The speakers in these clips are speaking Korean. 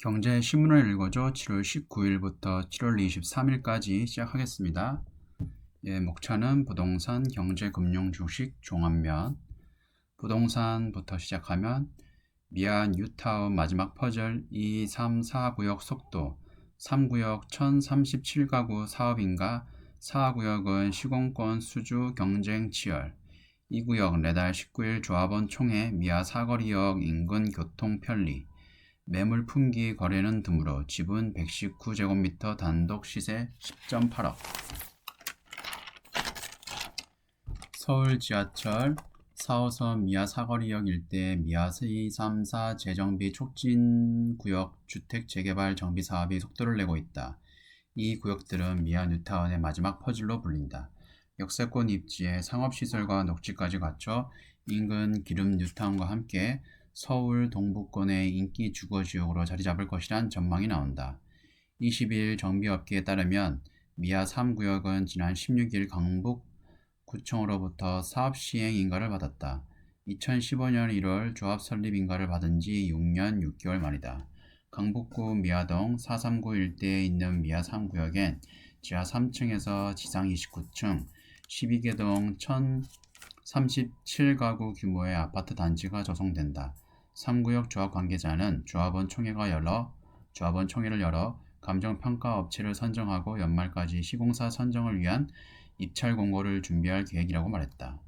경제 신문을 읽어줘 7월 19일부터 7월 23일까지 시작하겠습니다. 예, 목차는 부동산, 경제, 금융, 주식, 종합면. 부동산부터 시작하면 미안 뉴타운 마지막 퍼즐 2, 3, 4구역 속도 3구역 1037가구 사업인가 4구역은 시공권 수주 경쟁 치열 2구역 레달 19일 조합원 총회 미아 사거리역 인근 교통 편리 매물 품기 거래는 드물어 지분 119제곱미터 단독 시세 10.8억 서울 지하철 4호선 미아 사거리역 일대 미아 2, 3, 4 재정비 촉진 구역 주택 재개발 정비 사업이 속도를 내고 있다. 이 구역들은 미아 뉴타운의 마지막 퍼즐로 불린다. 역세권 입지에 상업시설과 녹지까지 갖춰 인근 기름 뉴타운과 함께 서울 동부권의 인기 주거지역으로 자리 잡을 것이란 전망이 나온다. 20일 정비업계에 따르면 미아 3구역은 지난 16일 강북 구청으로부터 사업 시행 인가를 받았다. 2015년 1월 조합 설립 인가를 받은 지 6년 6개월 만이다. 강북구 미아동 439 일대에 있는 미아 3구역엔 지하 3층에서 지상 29층 12개동 1037가구 규모의 아파트 단지가 조성된다. 3구역 조합 관계자는 조합원 총회가 열어 조합원 총회를 열어 감정평가 업체를 선정하고 연말까지 시공사 선정을 위한 입찰 공고를 준비할 계획이라고 말했다.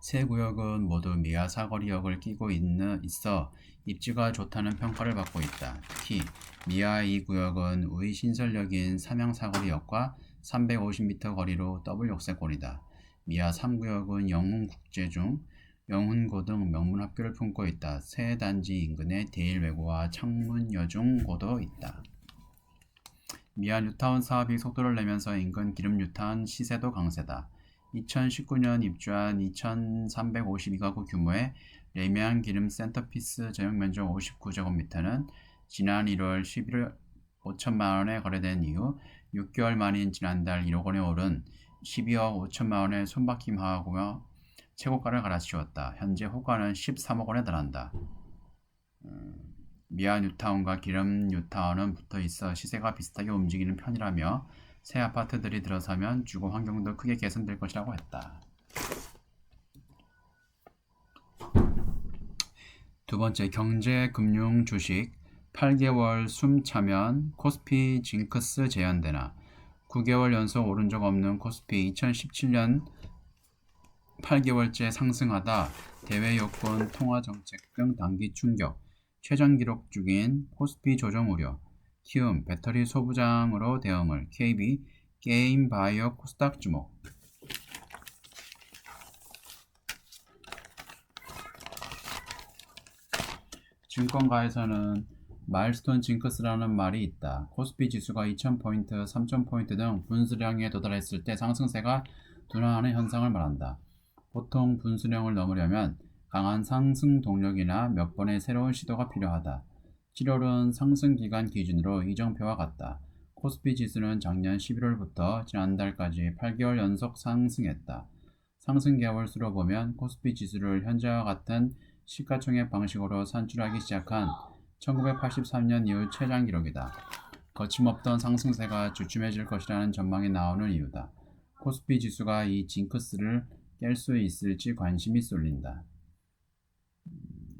세 구역은 모두 미아 사거리역을 끼고 있는, 있어 입지가 좋다는 평가를 받고 있다. 특히 미아 2구역은 우이 신설역인 삼양사거리역과 350m 거리로 더블 역세권이다. 미아 3구역은 영훈국제중, 영훈고등 명문학교를 품고 있다. 새 단지 인근에 대일외고와 창문여중고도 있다. 미아 뉴타운 사업이 속도를 내면서 인근 기름 뉴타운 시세도 강세다. 2019년 입주한 2,352가구 규모의 레미안 기름 센터피스 제용 면적 59제곱미터는 지난 1월 11월 5천만 원에 거래된 이후 6개월 만인 지난달 1억 원에 오른 12억 5천만 원의 손바뀜하고며 최고가를 갈아치웠다. 현재 호가는 13억 원에 달한다. 음, 미아 뉴타운과 기름 뉴타운은 붙어 있어 시세가 비슷하게 움직이는 편이라며 새 아파트들이 들어서면 주거 환경도 크게 개선될 것이라고 했다. 두 번째 경제 금융 주식 8개월 숨 차면 코스피 징크스 재현되나 9개월 연속 오른 적 없는 코스피 2017년 8개월째 상승하다 대외 여건 통화 정책 등 단기 충격, 최전 기록 중인 코스피 조정 우려, 키움 배터리 소부장으로 대응을 KB 게임 바이오 코스닥 주목. 증권가에서는 마일스톤 징크스라는 말이 있다. 코스피 지수가 2000포인트, 3000포인트 등 분수량에 도달했을 때 상승세가 둔화하는 현상을 말한다. 보통 분수령을 넘으려면 강한 상승 동력이나 몇 번의 새로운 시도가 필요하다. 7월은 상승 기간 기준으로 이정표와 같다. 코스피 지수는 작년 11월부터 지난달까지 8개월 연속 상승했다. 상승 개월 수로 보면 코스피 지수를 현재와 같은 시가총액 방식으로 산출하기 시작한 1983년 이후 최장 기록이다. 거침없던 상승세가 주춤해질 것이라는 전망이 나오는 이유다. 코스피 지수가 이 징크스를 깰 수 있을지 관심이 쏠린다.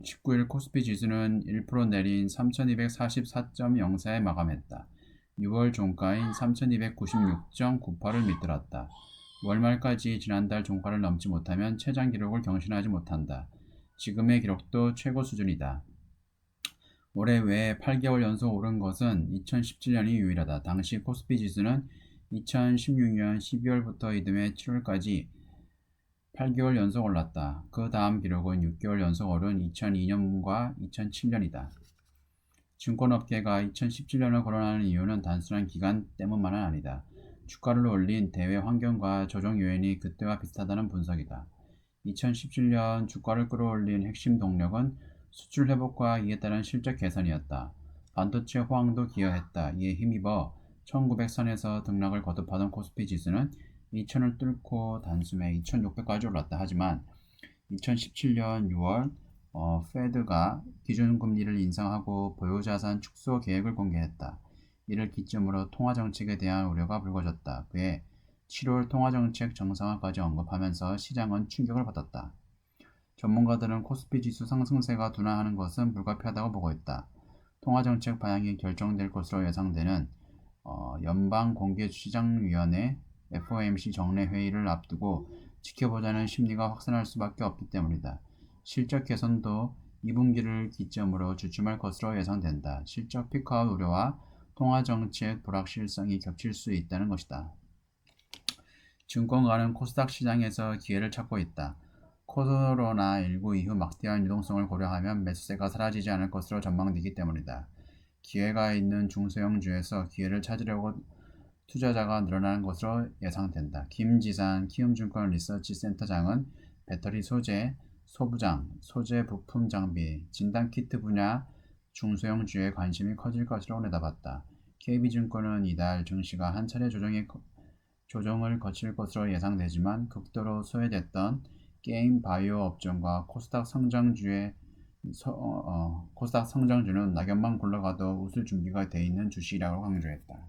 19일 코스피 지수는 1% 내린 3244.04에 마감했다. 6월 종가인 3296.98을 밑들었다. 월말까지 지난달 종가를 넘지 못하면 최장 기록을 경신하지 못한다. 지금의 기록도 최고 수준이다. 올해 외에 8개월 연속 오른 것은 2017년이 유일하다. 당시 코스피 지수는 2016년 12월부터 이듬해 7월까지 8개월 연속 올랐다. 그 다음 기록은 6개월 연속 오른 2002년과 2007년이다. 증권업계가 2017년을 거론하는 이유는 단순한 기간 때문만은 아니다. 주가를 올린 대외 환경과 조정 요인이 그때와 비슷하다는 분석이다. 2017년 주가를 끌어올린 핵심 동력은 수출 회복과 이에 따른 실적 개선이었다. 반도체 호황도 기여했다. 이에 힘입어 1900선에서 등락을 거듭하던 코스피 지수는 2000을 뚫고 단숨에 2600까지 올랐다. 하지만 2017년 6월 어, 페드가 기준금리를 인상하고 보유자산 축소 계획을 공개했다. 이를 기점으로 통화정책에 대한 우려가 불거졌다. 그해 7월 통화정책 정상화까지 언급하면서 시장은 충격을 받았다. 전문가들은 코스피 지수 상승세가 둔화하는 것은 불가피하다고 보고 있다. 통화정책 방향이 결정될 것으로 예상되는 어, 연방공개시장위원회 FOMC 정례 회의를 앞두고 지켜보자는 심리가 확산할 수밖에 없기 때문이다. 실적 개선도 2분기를 기점으로 주춤할 것으로 예상된다. 실적 피크아웃 우려와 통화정책 불확실성이 겹칠 수 있다는 것이다. 증권가는 코스닥 시장에서 기회를 찾고 있다. 코로나19 이후 막대한 유동성을 고려하면 매수세가 사라지지 않을 것으로 전망되기 때문이다. 기회가 있는 중소형주에서 기회를 찾으려고 투자자가 늘어나는 것으로 예상된다. 김지산 키움증권 리서치 센터장은 배터리 소재, 소부장, 소재 부품 장비, 진단키트 분야 중소형주에 관심이 커질 것으로 내다봤다. KB증권은 이달 증시가 한 차례 조정에, 조정을 거칠 것으로 예상되지만 극도로 소외됐던 게임 바이오 업종과 코스닥 성장주의 서, 어, 어, 코스닥 성장주는 낙엽만 굴러가도 웃을 준비가 돼 있는 주식이라고 강조했다.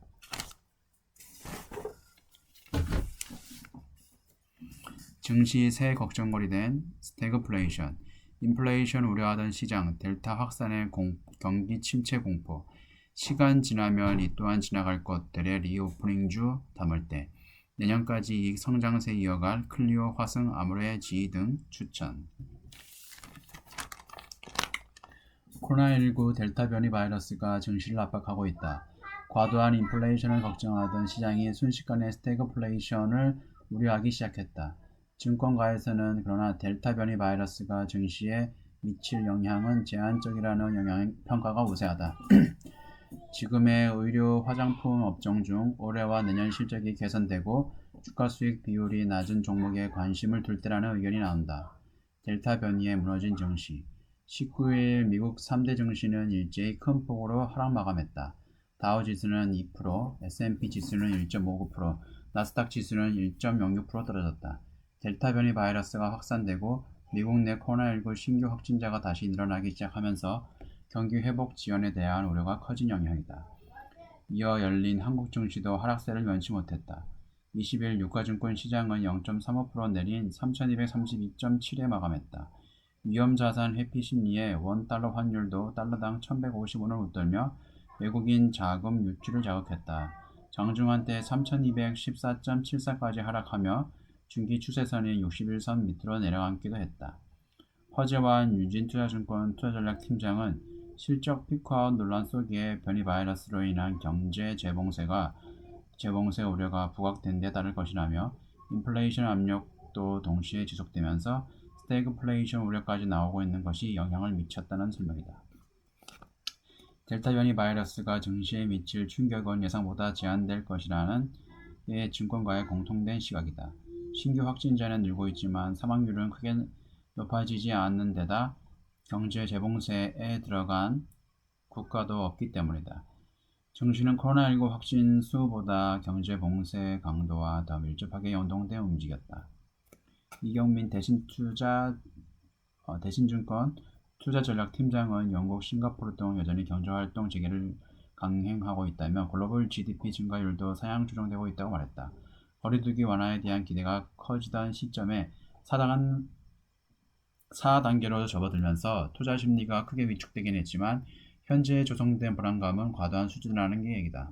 증시 새 걱정거리 된 스태그플레이션, 인플레이션 우려하던 시장, 델타 확산의 공, 경기 침체 공포, 시간 지나면 이 또한 지나갈 것들의 리오프닝주 담을 때 내년까지 이익 성장세 이어갈 클리오, 화승, 아모레, 지이 등 추천. 코로나19 델타 변이 바이러스가 증시를 압박하고 있다. 과도한 인플레이션을 걱정하던 시장이 순식간에 스태그플레이션을 우려하기 시작했다. 증권가에서는 그러나 델타 변이 바이러스가 증시에 미칠 영향은 제한적이라는 영향 평가가 우세하다. 지금의 의료 화장품 업종 중 올해와 내년 실적이 개선되고 주가 수익 비율이 낮은 종목에 관심을 둘 때라는 의견이 나온다. 델타 변이에 무너진 증시. 19일 미국 3대 증시는 일제히 큰 폭으로 하락 마감했다. 다우 지수는 2%, S&P 지수는 1.59%, 나스닥 지수는 1.06% 떨어졌다. 델타 변이 바이러스가 확산되고 미국 내 코로나19 신규 확진자가 다시 늘어나기 시작하면서 경기 회복 지연에 대한 우려가 커진 영향이다. 이어 열린 한국 증시도 하락세를 면치 못했다. 20일 유가증권 시장은 0.35% 내린 3232.7에 마감했다. 위험자산 회피 심리에 원달러 환율도 달러당 1150원을 웃돌며 외국인 자금 유출을 자극했다. 장중한 때 3214.74까지 하락하며 중기 추세선이 61선 밑으로 내려앉기도 했다. 허재환 유진투자증권 투자전략팀장은 실적 피크아웃 논란 속에 변이 바이러스로 인한 경제 재봉세가 재봉세 우려가 부각된 데 따를 것이라며 인플레이션 압력도 동시에 지속되면서 스태그플레이션 우려까지 나오고 있는 것이 영향을 미쳤다는 설명이다. 델타 변이 바이러스가 증시에 미칠 충격은 예상보다 제한될 것이라는 게 증권가의 공통된 시각이다. 신규 확진자는 늘고 있지만 사망률은 크게 높아지지 않는 데다 경제 재봉세에 들어간 국가도 없기 때문이다. 증시는 코로나19 확진 수보다 경제 봉쇄 강도와 더 밀접하게 연동돼 움직였다. 이경민 대신 투자 어, 대신증권 투자전략팀장은 영국, 싱가포르 등 여전히 경제활동 재개를 강행하고 있다며 글로벌 GDP 증가율도 사양 조정되고 있다고 말했다. 거리두기 완화에 대한 기대가 커지던 시점에 4단, 4단계로 접어들면서 투자 심리가 크게 위축되긴 했지만 현재 조성된 불안감은 과도한 수준이라는 게 얘기다.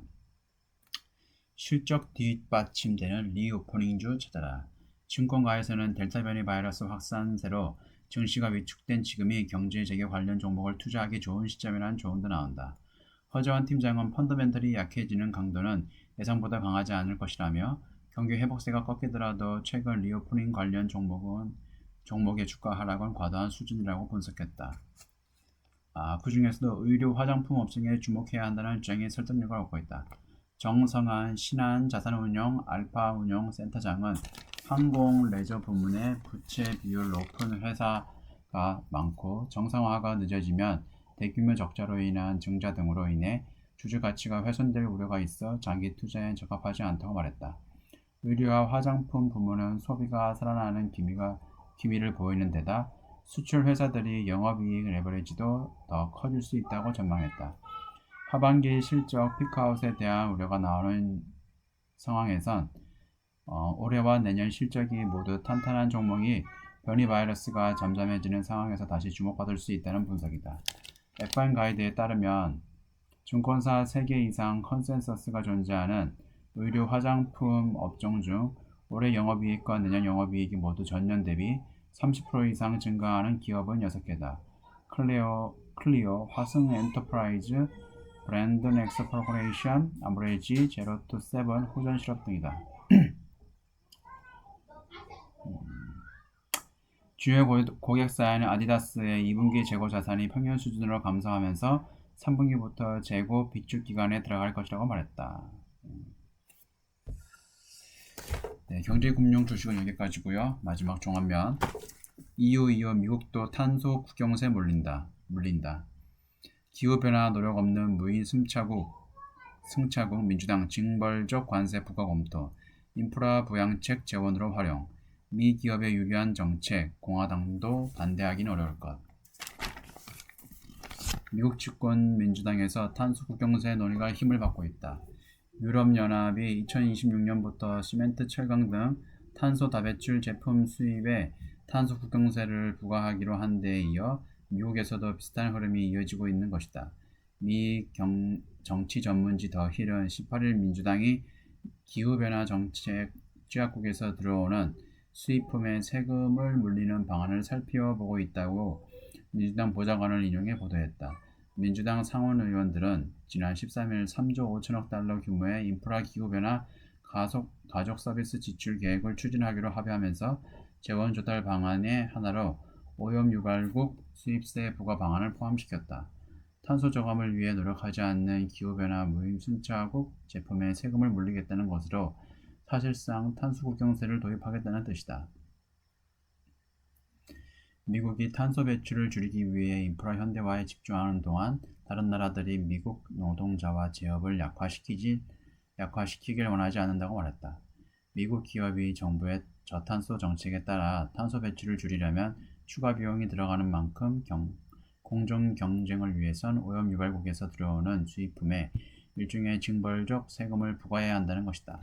실적 뒷받침되는 리오퍼닝주 찾아라. 증권가에서는 델타 변이 바이러스 확산세로 증시가 위축된 지금이 경제 재개 관련 종목을 투자하기 좋은 시점이라는 조언도 나온다. 허재환 팀장은 펀더멘털이 약해지는 강도는 예상보다 강하지 않을 것이라며 경기 회복세가 꺾이더라도 최근 리오프닝 관련 종목은 종목의 주가 하락은 과도한 수준이라고 분석했다. 아, 그 중에서도 의료 화장품 업종에 주목해야 한다는 입장이 설득력을 얻고 있다. 정성한 신한 자산운용 알파운용 센터장은 항공 레저 부문의 부채 비율 높은 회사가 많고 정상화가 늦어지면 대규모 적자로 인한 증자 등으로 인해 주주 가치가 훼손될 우려가 있어 장기 투자에 적합하지 않다고 말했다. 의류와 화장품 부문은 소비가 살아나는 기미가, 기미를 보이는 데다 수출 회사들이 영업이익 레버리지도 더 커질 수 있다고 전망했다. 하반기 실적 피크아웃에 대한 우려가 나오는 상황에선 어, 올해와 내년 실적이 모두 탄탄한 종목이 변이 바이러스가 잠잠해지는 상황에서 다시 주목받을 수 있다는 분석이다. F1 가이드에 따르면 증권사 3개 이상 컨센서스가 존재하는 의류 화장품 업종 중 올해 영업이익과 내년 영업이익이 모두 전년 대비 30% 이상 증가하는 기업은 6개다. 클리어, 클리어, 화승 엔터프라이즈, 브랜드 넥스 코퍼레이션, 아브레지, 제로 투 세븐, 호전 실업 등이다. 주요 고- 고객사에는 아디다스의 2분기 재고 자산이 평균 수준으로 감소하면서 3분기부터 재고 비축 기간에 들어갈 것이라고 말했다. 네, 경제금융 주식은 여기까지고요. 마지막 종합면. EU 이후 미국도 탄소 국경세 물린다. 물린다. 기후변화 노력 없는 무인 승차국 승차국 민주당 징벌적 관세 부과 검토 인프라 부양책 재원으로 활용 미 기업에 유리한 정책 공화당도 반대하기는 어려울 것 미국 집권 민주당에서 탄소 국경세 논의가 힘을 받고 있다. 유럽연합이 2026년부터 시멘트, 철강 등 탄소 다배출 제품 수입에 탄소 국경세를 부과하기로 한 데에 이어 미국에서도 비슷한 흐름이 이어지고 있는 것이다. 미 경, 정치 전문지 더 힐은 18일 민주당이 기후변화 정책 취약국에서 들어오는 수입품에 세금을 물리는 방안을 살펴보고 있다고 민주당 보좌관을 인용해 보도했다. 민주당 상원 의원들은 지난 13일 3조 5천억 달러 규모의 인프라 기후 변화 가속, 가족 서비스 지출 계획을 추진하기로 합의하면서 재원 조달 방안의 하나로 오염 유발국 수입세 부과 방안을 포함시켰다. 탄소 저감을 위해 노력하지 않는 기후변화 무임 순차국 제품에 세금을 물리겠다는 것으로 사실상 탄소 국경세를 도입하겠다는 뜻이다. 미국이 탄소 배출을 줄이기 위해 인프라 현대화에 집중하는 동안 다른 나라들이 미국 노동자와 제업을 약화시키지 약화시키길 원하지 않는다고 말했다. 미국 기업이 정부의 저탄소 정책에 따라 탄소 배출을 줄이려면 추가 비용이 들어가는 만큼 경, 공정 경쟁을 위해선 오염 유발국에서 들어오는 수입품에 일종의 징벌적 세금을 부과해야 한다는 것이다.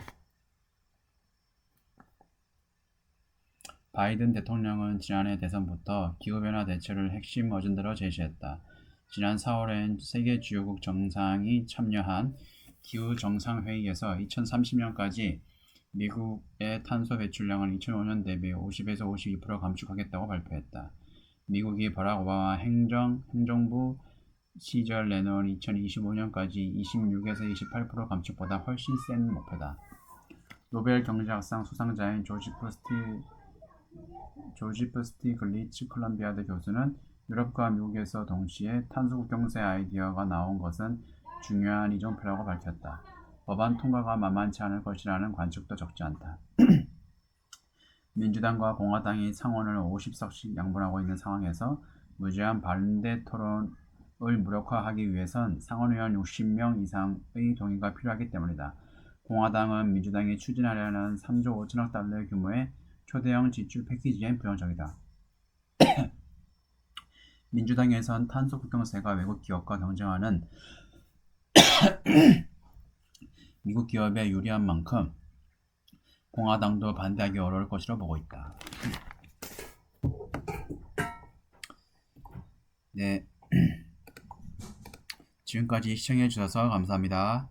바이든 대통령은 지난해 대선부터 기후변화 대처를 핵심 어젠다로 제시했다. 지난 4월엔 세계 주요국 정상이 참여한 기후 정상회의에서 2030년까지 미국의 탄소 배출량을 2005년 대비 50에서 52% 감축하겠다고 발표했다. 미국이 버락 오바마 행정, 행정부 시절 내놓은 2025년까지 26에서 28% 감축보다 훨씬 센 목표다. 노벨 경제학상 수상자인 조지프 스티 조지 프 스티 글리츠 콜롬비아대 교수는 유럽과 미국에서 동시에 탄소 국경세 아이디어가 나온 것은 중요한 이정표라고 밝혔다. 법안 통과가 만만치 않을 것이라는 관측도 적지 않다. 민주당과 공화당이 상원을 50석씩 양분하고 있는 상황에서 무제한 반대 토론을 무력화하기 위해선 상원의원 60명 이상의 동의가 필요하기 때문이다. 공화당은 민주당이 추진하려는 3조 5천억 달러 규모의 초대형 지출 패키지엔 부정적이다. 민주당에선 탄소 국경세가 외국 기업과 경쟁하는 미국 기업에 유리한 만큼 공화당도 반대하기 어려울 것이라 보고 있다. 네. 지금까지 시청해 주셔서 감사합니다.